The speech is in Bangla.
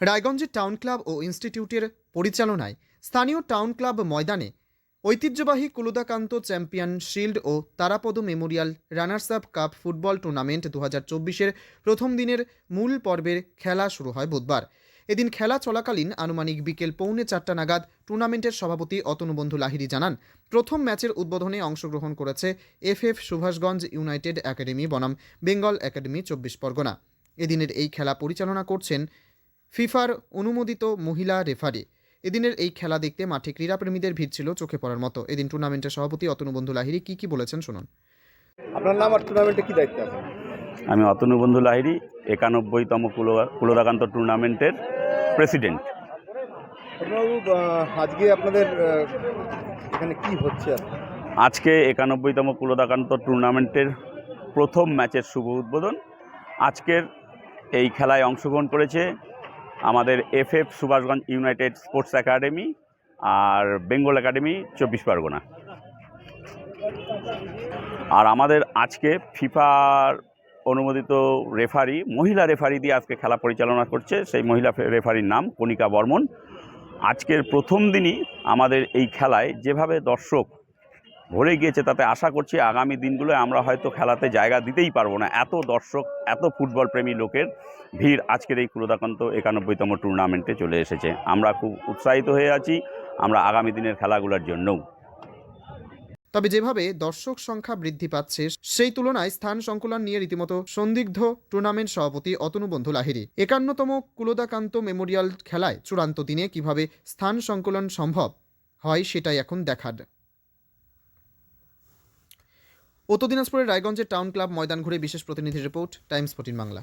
রায়গঞ্জের টাউন ক্লাব ও ইনস্টিটিউটের পরিচালনায় স্থানীয় টাউন ক্লাব ময়দানে ঐতিহ্যবাহী কুলুদাকান্ত চ্যাম্পিয়ন শিল্ড ও Tarapada memorial runners up cup football tournament দু হাজার প্রথম দিনের মূল পর্বের খেলা শুরু হয় বুধবার। এদিন খেলা চলাকালীন আনুমানিক বিকেল পৌনে চারটা নাগাদ টুর্নামেন্টের সভাপতি অতনুবন্ধু লাহিড়ী জানান, প্রথম ম্যাচের উদ্বোধনে অংশগ্রহণ করেছে F F Subhashganj United academy বনাম, বেঙ্গল একাডেমি চব্বিশ পরগনা। এদিনের এই খেলা পরিচালনা করছেন ফিফার অনুমোদিত মহিলা রেফারি। এদিনের এই খেলা দেখতে মাঠে ক্রীড়াপ্রেমীদের ভিড় ছিল চোখে পড়ার মতো। এদিন টুর্নামেন্টের সভাপতি অতনুবন্ধু লাহিড়ী কি কি বলেছেন শুনুন। আপনার নাম আর টুর্নামেন্টে কি দায়িত্ব আছে? আমি অতনু বন্ধু লাহিড়ী একানব্বইতম কুলো- কুলোদাকান্ত টুর্নামেন্টের প্রেসিডেন্ট। আজকে আপনাদের এখানে কি হচ্ছে আজকে একানব্বইতম কুলোদাকান্ত টুর্নামেন্টের প্রথম ম্যাচের শুভ উদ্বোধন। আজকের এই খেলায় অংশগ্রহণ করেছে আমাদের F F Subhashganj United sports academy আর বেঙ্গল একাডেমি চব্বিশ পরগনা। আর আমাদের আজকে ফিফার অনুমোদিত রেফারি, মহিলা রেফারি দিয়ে আজকে খেলা পরিচালনা করছে, সেই মহিলা রেফারির নাম কণিকা বর্মন। আজকের প্রথম দিনই আমাদের এই খেলায় যেভাবে দর্শক ভরে গিয়েছে, তাতে আশা করছি আগামী দিনগুলোয় আমরা হয়তো খেলাতে জায়গা দিতেই পারব না। এত দর্শক, এত ফুটবল প্রেমী লোকের ভিড় আজকের এই কুলদাকান্ত একানব্বইতম টুর্নামেন্টে চলে এসেছে। আমরা খুব উৎসাহিত হয়ে আছি, আমরা আগামী দিনের খেলাগুলোর জন্যও। তবে যেভাবে দর্শক সংখ্যা বৃদ্ধি পাচ্ছে, সেই তুলনায় স্থান সংকুলন নিয়ে রীতিমতো সন্দিগ্ধ টুর্নামেন্ট সভাপতি অতনুবন্ধু লাহিড়ী। একান্নতম কুলদাকান্ত মেমোরিয়াল খেলায় চূড়ান্ত দিনে কীভাবে স্থান সংকুলন সম্ভব হয়, সেটাই এখন দেখার। উত্তর দিনাজপুরের রায়গঞ্জের টাউন ক্লাব ময়দান ঘুরে বিশেষ প্রতিনিধি report Times fourteen Bangla.